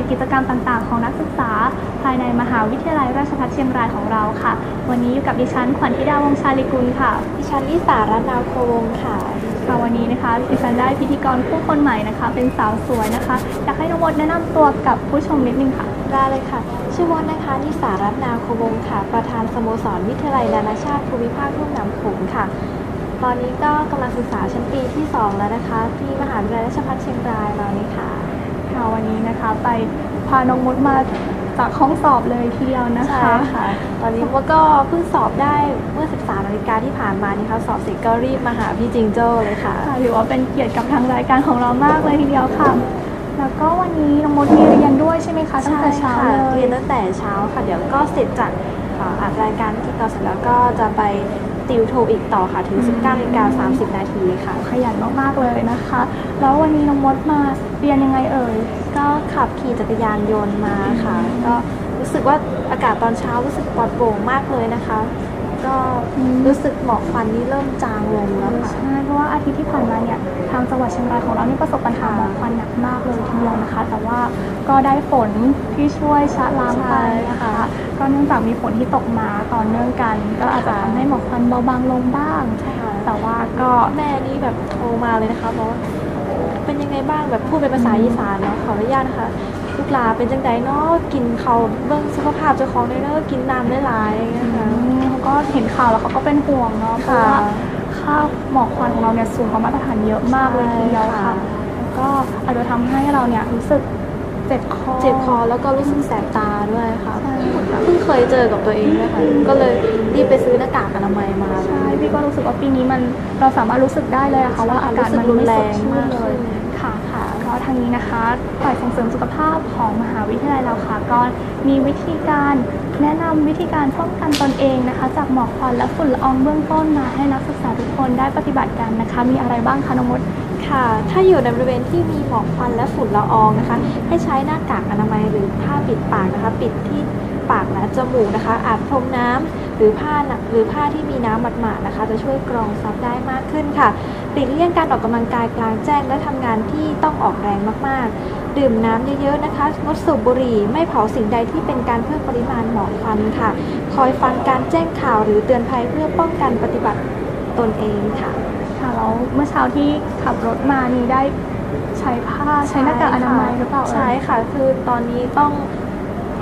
ดตกิจกรรมต่างๆ ของนักศึกษา ภายในมหาวิทยาลัยราชภัฏเชียงรายของเราค่ะ วันนี้อยู่กับดิฉันขวัญธิดาวงศ์ชาลิกุลค่ะ ดิฉันลิสารัตนาโควงศ์ค่ะค่ะวันนี้นะคะดิฉันได้พิธีกรผู้คนใหม่นะคะ เป็นสาวสวยนะคะอยากให้น้องมดแนะนำตัวกับผู้ชมนิดนึงค่ะได้เลยค่ะ ชื่อมดนะคะลิสารัตนาโควงศ์ค่ะ ประธานสโมสรวิทยาลัยนานาชาติภูมิภาคลุ่มน้ำโขงค่ะ ตอนนี้ก็กำลังศึกษาชั้นปีที่ 2 แล้วนะคะ ที่มหาวิทยาลัยราชภัฏเชียงรายเรานี่ค่ะ ค่ะวันนี้นะคะ ไปพาน้องมดมาจากห้องสอบเลยทีเดียวนะใช่คะ ค่ะ ตอนนี้มดก็เพิ่งสอบได้เมื่อ 13นาฬิกาที่ผ่านมานี่ค่ะสอบเสร็จก็รีบมาหาพี่จิงโจ้เลยค่ะ ค่ะถือว่าเป็นเกียรติกับทางรายการของเรามากเลยทีเดียวค่ะ แล้วก็วันนี้น้องมดมีเรียนด้วยใช่ไหมคะตั้งแต่เช้าใช่ค่ะเลยเรียนตั้งแต่เช้าค่ะ เดี๋ยวก็เสร็จจากเอ่ออัดรายการที่ต่อเสร็จแล้วก็จะไป ติวโทอีกต่อค่ะถึง 19นาฬิกา30 นาทีค่ะ ขยันมากๆเลยนะคะ แล้ววันนี้น้องมดมาเรียนยังไงเอ่ย ก็ขับขี่จักรยานยนต์มาค่ะ ก็รู้สึกว่าอากาศตอนเช้ารู้สึกปลอดโปร่งมากเลยนะคะ ก็อืมรู้สึกหมอกควันนี่เริ่มจางลงแล้วค่ะ ใช่เพราะว่าอาทิตย์ที่ผ่านมาเนี่ยทางจังหวัดเชียงรายของเรานี่ประสบปัญหาหมอกควันหนักมากเลยทีเดียวนะคะ แต่ว่าก็ได้ฝนที่ช่วยชะล้างไปนะใช่คะค่ะก็เนื่องจากมีฝนที่ตกมาต่อเนื่องกัน ก็อาจจะค่ะทำให้หมอกควันเบาบางลงบ้าง แต่ว่าก็แม่นี่แบบโทรมาเลยนะคะบอกว่าเป็นยังไงบ้างแบบพูดเป็นภาษาอีสานเนาะขออนุญาตนะคะลูกหลาเป็นจังไดเนาะกินเขาวเบิ่งสุขภาพเจ้าของได้เนาะกินน้ำได้หลายอย่างเงี้ยค่ะอืมเขา ก็เห็นข่าวแล้วเขาก็เป็นห่วงเนาะเพราะค่ะว่าค่าหมอกควันของเราเนี่ยสูงกว่ามาตรฐานเยอะมากเลยทีเดียวใช่ค่ะค่ะแล้วก็อาจจะทำให้เราเนี่ยรู้สึกเจ็บคอเจ็บคอแล้วก็รู้สึกแสบตาด้วยค่ะใช่ค่ะเพิ่งเคยเจอกับตัวเองด้วยค่ะก็เลยรีบไปซื้อหน้ากากอนามัยมาใช่พี่ก็รู้สึกว่าปีนี้มันเราสามารถรู้สึกได้เลยอะค่ะว่าอากาศมันรู้สึกรุนแรงไสดชื่นมากเลขึ้ยนค่ะค่ะก็ทางนี้นะคะฝ่ายส่งเสริมสุขภาพของมหาวิทยาลัยเราค่ะก็มีวิธีการแนะนำวิธีการป้องกันตนเองนะคะ จากหมอกควันและฝุ่นละอองเบื้องต้นมาให้นักศึกษาทุกคนได้ปฏิบัติกันนะคะ มีอะไรบ้างคะน้องมดค่ะ ถ้าอยู่ในบริเวณที่มีหมอกควันและฝุ่นละอองนะคะ ให้ใช้หน้ากากอนามัยหรือผ้าปิดปากนะคะ ปิดที่ปากและจมูกนะคะ อาจพรมน้ำหรือผ้าน่ะหรือผ้าที่มีน้ำหมาดๆนะคะ จะช่วยกรองซับได้มากขึ้นค่ะ หลีกเลี่ยงการออกกำลังกายกลางแจ้งและทำงานที่ต้องออกแรงมากๆ ดื่มน้ำเยอะๆนะคะ งดสูบบุหรี่ ไม่เผาสิ่งใดที่เป็นการเพิ่มปริมาณหมอกควันค่ะ คอยฟังการแจ้งข่าวหรือเตือนภัยเพื่อป้องกันปฏิบัติตนเองค่ะ ค่ะแล้วเมื่อเช้าที่ขับรถมานี่ได้ใช้ผ้าใช้หน้ากากอนามัยหรือเปล่าเอ่ยใช่ค่ะ คือตอนนี้ต้อง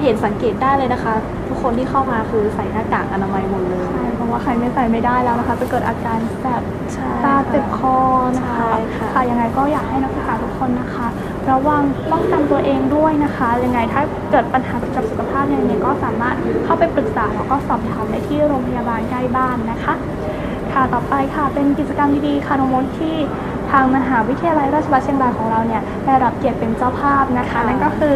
เห็นสังเกตได้เลยนะคะ ทุกคนที่เข้ามาคือใส่หน้ากากอนามัยหมดเลย ใช่เพราะว่าใครไม่ใส่ไม่ได้แล้วนะคะ จะเกิดอาการแสบใช่ ตาเจ็บคอนะคะใช่ค่ะ ค่ะยังไงก็อยากให้นักศึกษาทุกคนนะคะ ระวังป้องกันตัวเองด้วยนะคะ ยังไงถ้าเกิดปัญหาเกี่ยวกับสุขภาพยังไงก็สามารถเข้าไปปรึกษาแล้วก็สอบถามได้ที่โรงพยาบาลใกล้บ้านนะคะ ค่ะต่อไปค่ะเป็นกิจกรรมดีๆค่ะน้องมดที่ทางมหาวิทยาลัยราชภัฏเชียงรายของเราเนี่ยได้รับเกียรติเป็นเจ้าภาพนะคะค่ะนั่นก็คือ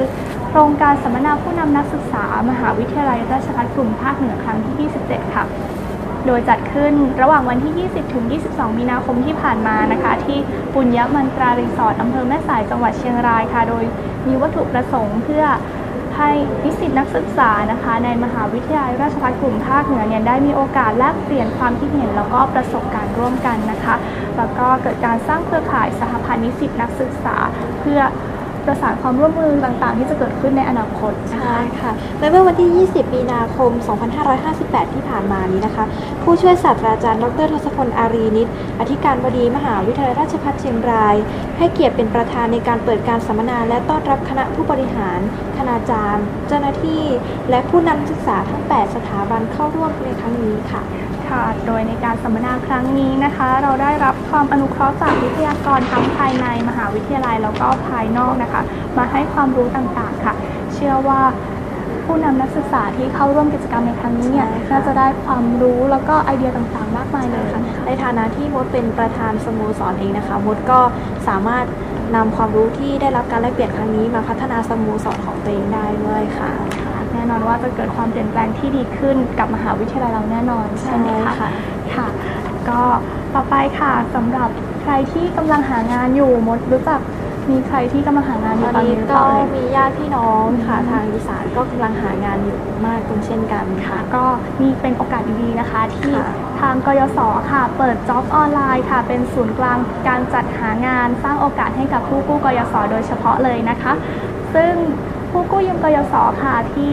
โครงการสัมมนาผู้นำนักศึกษา มหาวิทยาลัยราชภัฏกลุ่มภาคเหนือครั้งที่ 27 ค่ะ โดยจัดขึ้นระหว่างวันที่ 20 ถึง 22 มีนาคมที่ผ่านมานะคะ ที่ปุญญมันตรารีสอร์ทอำเภอแม่สายจังหวัดเชียงรายค่ะ โดยมีวัตถุประสงค์เพื่อให้นิสิตนักศึกษานะคะ ในมหาวิทยาลัยราชภัฏกลุ่มภาคเหนือเนี่ยได้มีโอกาสแลกเปลี่ยนความคิดเห็นแล้วก็ประสบการณ์ร่วมกันนะคะ แล้วก็เกิดการสร้างเครือข่ายสหพันธ์นิสิตนักศึกษาเพื่อ ประสานความร่วมมือต่างๆ ที่จะเกิดขึ้นในอนาคตใช่ค่ะและเมื่อวันที่ 20 มีนาคม 2558 ที่ผ่านมานี้นะคะ ผู้ช่วยศาสตราจารย์ ดรทศพลอารีนิตอธิการบดีมหาวิทยาลัยราชภัฏเชียงราย ให้เกียรติเป็นประธานในการเปิดการสัมมนา และต้อนรับคณะผู้บริหาร คณาจารย์ เจ้าหน้าที่ และผู้นำศึกษาทั้ง 8 สถาบันเข้าร่วมในครั้งนี้ค่ะ ค่ะ โดยในการสัมมนาครั้งนี้นะคะ เราได้รับความอนุเคราะห์จากวิทยากรทั้งภายในมหาวิทยาลัยแล้วก็ภายนอกนะคะ มาให้ความรู้ต่างๆค่ะ เชื่อว่าผู้นำนักศึกษาที่เข้าร่วมกิจกรรมในครั้งนี้เนี่ยใช่ค่ะน่าจะได้ความรู้แล้วก็ไอเดียต่างๆ มากมายเลยค่ะ ในฐานะที่มดเป็นประธานสโมสรเองนะคะมดก็สามารถนำความรู้ที่ได้รับการแลกเปลี่ยนครั้งนี้มาพัฒนาสโมสรของตัวเองได้ด้วยค่ะ แน่นอนว่าจะเกิดความเปลี่ยนแปลงที่ดีขึ้นกับมหาวิทยาลัยเราแน่นอนใช่ไหมคะค่ะค่ะก็ต่อไปค่ะสำหรับใครที่กำลังหางานอยู่มดรู้จักมีใครที่กำลังหางานอตยู่อนตอนนี้นี้หรือเปก็ล่าเอ่ยมีญาติพี่น้องค่ะทางอีสานก็กำลังหางานอยู่มากเช่นกันค่ะ ก็นี่เป็นโอกาสดีๆนะคะ ที่ค่ะทางกยศค่ะ เปิดจ็อบออนไลน์ค่ะ เป็นศูนย์กลางการจัดหางานสร้างโอกาสให้กับผู้กู้กยศโดยเฉพาะเลยนะคะ ซึ่ง ผู้กู้ยืมกยศค่ะที่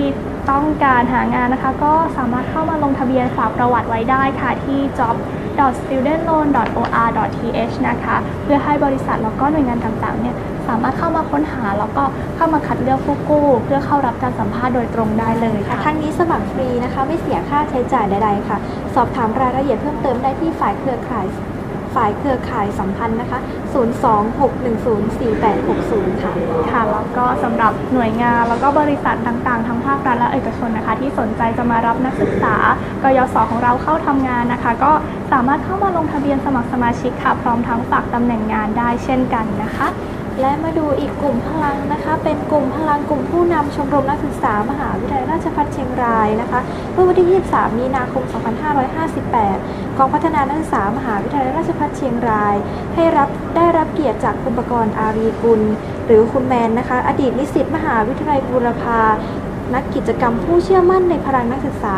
ต้องการหางานนะคะ ก็สามารถเข้ามาลงทะเบียนฝากประวัติไว้ได้ค่ะที่ job.studentloan.or.th นะคะ เพื่อให้บริษัทแล้วก็หน่วยงานต่างๆเนี่ยสามารถเข้ามาค้นหาแล้วก็เข้ามาคัดเลือกผู้กู้ เพื่อเข้ารับการสัมภาษณ์โดยตรงได้เลยค่ะค่ะครั้งนี้สมัครฟรีนะคะ ไม่เสียค่าใช้จ่ายใดๆค่ะ สอบถามรายละเอียดเพิ่มเติมได้ที่ฝ่ายเครือข่าย ฝ่ายเครือข่ายสัมพันธ์นะคะ 026104860 ค่ะ ค่ะ แล้วก็สำหรับหน่วยงานแล้วก็บริษัทต่างๆ ทั้งภาครัฐและเอกชนนะคะ ที่สนใจจะมารับนักศึกษากยศของเราเข้าทำงานนะคะ ก็สามารถเข้ามาลงทะเบียนสมัครสมาชิกค่ะ พร้อมทั้งฝากตำแหน่งงานได้เช่นกันนะคะ และมาดูอีกกลุ่มพลังนะคะ เป็นกลุ่มพลังกลุ่มผู้นำชมรมนักศึกษามหาวิทยาลัยราชภัฏเชียงรายนะคะเมื่อวันที่ 23 มีนาคม 2558 กองพัฒนานักศึกษามหาวิทยาลัยราชภัฏเชียงราย ให้รับได้รับเกียรติจากคุณประกรณ์อารีกุล หรือคุณแมนนะคะ อดีตนิสิตมหาวิทยาลัยบูรพา นักกิจกรรมผู้เชื่อมั่นในพลังนักศึกษา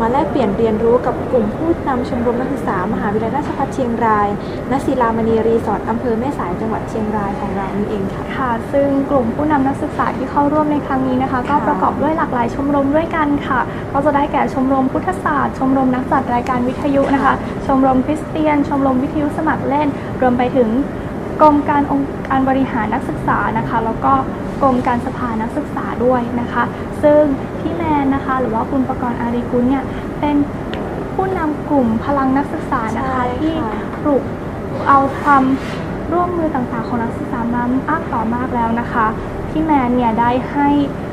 มาแลกเปลี่ยนเรียนรู้กับกลุ่มผู้นำชมรมนักศึกษามหาวิทยาลัยราชภัฏเชียงรายณศิลามณีรีสอร์ทอำเภอแม่สายจังหวัดเชียงรายของเรานี่เองค่ะค่ะ ซึ่งกลุ่มผู้นำนักศึกษาที่เข้าร่วมในครั้งนี้นะคะ ก็ประกอบด้วยหลากหลายชมรมด้วยกันค่ะ ก็จะได้แก่ชมรมพุทธศาสตร์ ชมรมนักจัดรายการวิทยุนะคะ ชมรมคริสเตียน ชมรมวิทยุสมัครเล่น รวมไปถึงกรมการองค์การบริหารนักศึกษานะคะ แล้วก็ กรมการสภานักศึกษาด้วยนะคะ ซึ่งพี่แมนนะคะ หรือว่าคุณประกรณ์อารีกุลเนี่ยเป็นผู้นำกลุ่มพลังนักศึกษานะคะใช่ที่ค่ะปลุกเอาความร่วมมือต่างๆของนักศึกษามามากต่อมากแล้วนะคะ พี่แมนเนี่ยได้ให้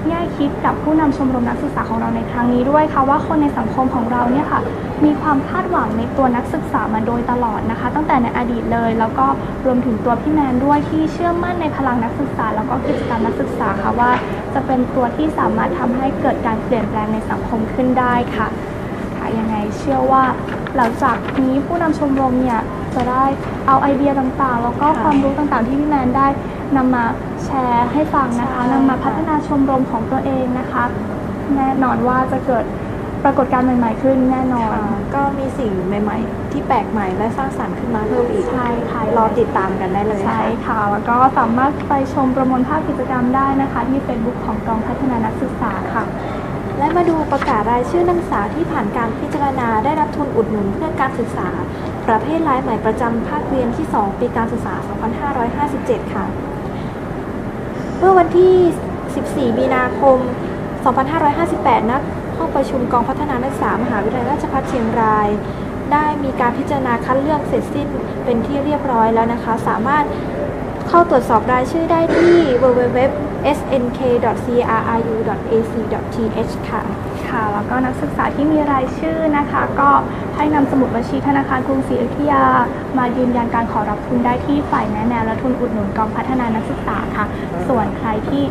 แง่คิดกับผู้นำชมรมนักศึกษาของเราในครั้งนี้ด้วยค่ะว่าคนในสังคมของเราเนี่ยค่ะมีความคาดหวังในตัวนักศึกษามาโดยตลอดนะคะ ตั้งแต่ในอดีตเลย แล้วก็รวมถึงตัวพี่แมนด้วยที่เชื่อมั่นในพลังนักศึกษา แล้วก็กิจกรรมนักศึกษาค่ะว่า จะเป็นตัวที่สามารถทำให้เกิดการเปลี่ยนแปลงในสังคมขึ้นได้ค่ะค่ะยังไงเชื่อว่าหลังจากนี้ผู้นำชมรมเนี่ยจะได้เอาไอเดียต่างๆ แล้วก็ค่ะความรู้ต่างๆ ที่พี่แมนได้นำมา แชร์ให้ฟังนะคะใช่นำมาค่ะพัฒนาชมรมของตัวเองนะคะ แน่นอนว่าจะเกิดปรากฏการณ์ใหม่ ๆ ขึ้นแน่นอนค่ะก็มีสิ่งใหม่ ๆ ที่แปลกใหม่และสร้างสรรค์ขึ้นมาเพิ่มอีกใช่ค่ะรอติดตามกันได้เลยใช่ค่ะค่ะแล้วก็สามารถไปชมประมวลภาพกิจกรรมได้นะคะ ที่ Facebook ของกองพัฒนานักศึกษาค่ะ และมาดูประกาศรายชื่อนักศึกษาที่ผ่านการพิจารณาได้รับทุนอุดหนุนเพื่อการศึกษา ประเภทรายใหม่ประจำภาคเรียนที่ 2 ปีการศึกษา 2557 ค่ะเมื่อวันที่ 14 มีนาคม 2558นักห้องประชุมกองพัฒนานักศึกษามหาวิทยาลัยราชภัฏเชียงราย ได้มีการพิจารณาคัดเลือกเสร็จสิ้นเป็นที่เรียบร้อยแล้วนะคะ สามารถเข้าตรวจสอบรายชื่อได้ที่ www.snk.cru.ac.th ค่ะ แล้วก็นักศึกษาที่มีรายชื่อนะคะ ก็ให้นำสมุดบัญชีธนาคารกรุงศรีอยุธยา มายืนยันการขอรับทุนได้ที่ฝ่ายแนะแนวและทุนอุดหนุนกองพัฒนานักศึกษาค่ะ ส่วนใครที่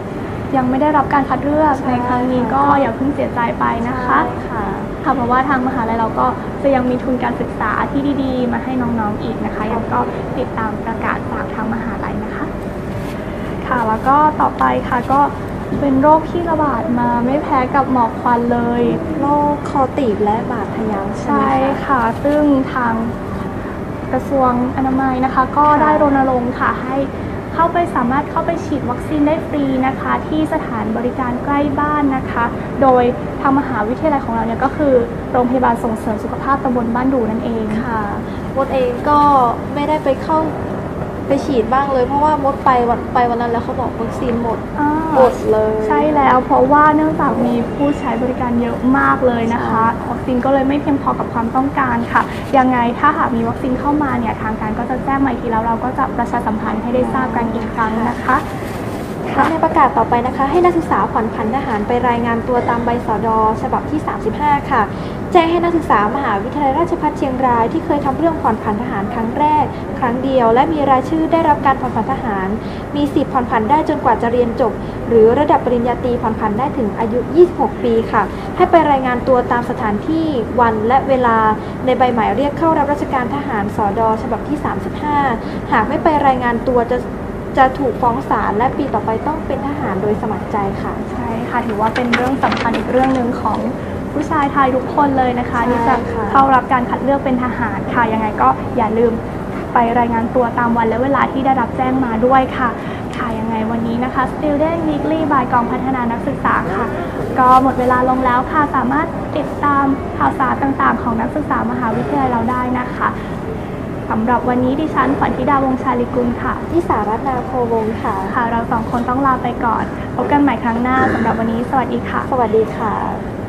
ยังไม่ได้รับการคัดเลือกใช่ในครั้งนี้ก็อย่าเพิ่งเสียใจไปนะคะใช่ค่ะค่ะเพราะว่าทางมหาลัยเราก็จะยังมีทุนการศึกษาที่ดีๆ มาให้น้องๆอีกนะคะ ยังก็ติดตามประกาศจากทางมหาลัยนะคะ ค่ะแล้วก็ต่อไปค่ะก็ เป็นโรคที่ระบาดมาไม่แพ้กับหมอกควันเลย โรคคอตีบและบาดทะยักใช่ใช่ไหมคะ ค่ะ ซึ่งทางกระทรวงอนามัยนะคะ ก็ค่ะ ได้รณรงค์ค่ะให้เข้าไปสามารถเข้าไปฉีดวัคซีนได้ฟรีนะคะ ที่สถานบริการใกล้บ้านนะคะ โดยทางมหาวิทยาลัยของเราเนี่ยก็คือโรงพยาบาลส่งเสริมสุขภาพตำบลบ้านดูนั่นเอง ค่ะมดเองก็ไม่ได้ไปเข้า ไปฉีดบ้างเลย เพราะว่ามดไปวันไปวันนั้นแล้วเขาบอกวัคซีนหมดอ่า หมดเลย ใช่แล้วเพราะว่าเนื่องจากมีผู้ใช้บริการเยอะมากเลยนะคะใช่วัคซีนก็เลยไม่เพียงพอกับความต้องการค่ะยังไงถ้าหากมีวัคซีนเข้ามาเนี่ยทางการก็จะแจ้งมาอีกทีแล้วเราก็จะประชาสัมพันธ์ให้ได้ทราบกันอีกครั้งนะคะ และในประกาศต่อไปนะคะ ให้นักศึกษาผ่อนผันทหารไปรายงานตัวตามใบสอดอฉบับที่ 35 ค่ะ แจ้งให้นักศึกษามหาวิทยาลัยราชภัฏเชียงรายที่เคยทำเรื่องผ่อนผันทหารครั้งแรก ครั้งเดียว และมีรายชื่อได้รับการผ่อนผันทหาร มีสิทธิผ่อนผันได้จนกว่าจะเรียนจบ หรือระดับปริญญาตรีผ่อนผันได้ถึงอายุ 26 ปีค่ะ ให้ไปรายงานตัวตามสถานที่วันและเวลาในใบหมายเรียกเข้ารับราชการทหารสอดอฉบับที่ 35 หากไม่ไปรายงานตัวจะ จะถูกฟ้องศาลและปีต่อไปต้องเป็นทหารโดยสมัครใจค่ะ ใช่ค่ะ ถือว่าเป็นเรื่องสำคัญอีกเรื่องหนึ่งของผู้ชายไทยทุกคนเลยนะคะใช่ที่จะค่ะ เข้ารับการคัดเลือกเป็นทหารค่ะยังไงก็อย่าลืมไปรายงานตัวตามวันและเวลาที่ได้รับแจ้งมาด้วยค่ะ ค่ะยังไงวันนี้นะคะ Student Weekly by กองพัฒนานักศึกษาค่ะ ก็หมดเวลาลงแล้วค่ะ สามารถติดตามข่าวสารต่างๆ ของนักศึกษามหาวิทยาลัยเราได้นะคะ สำหรับวันนี้ดิฉันขวัญธิดาวงศ์ชาลิกุลค่ะที่สารัตนาโพวงศ์ค่ะ ค่ะ เราสองคนต้องลาไปก่อน พบกันใหม่ครั้งหน้าสำหรับวันนี้สวัสดีค่ะ สวัสดีค่ะ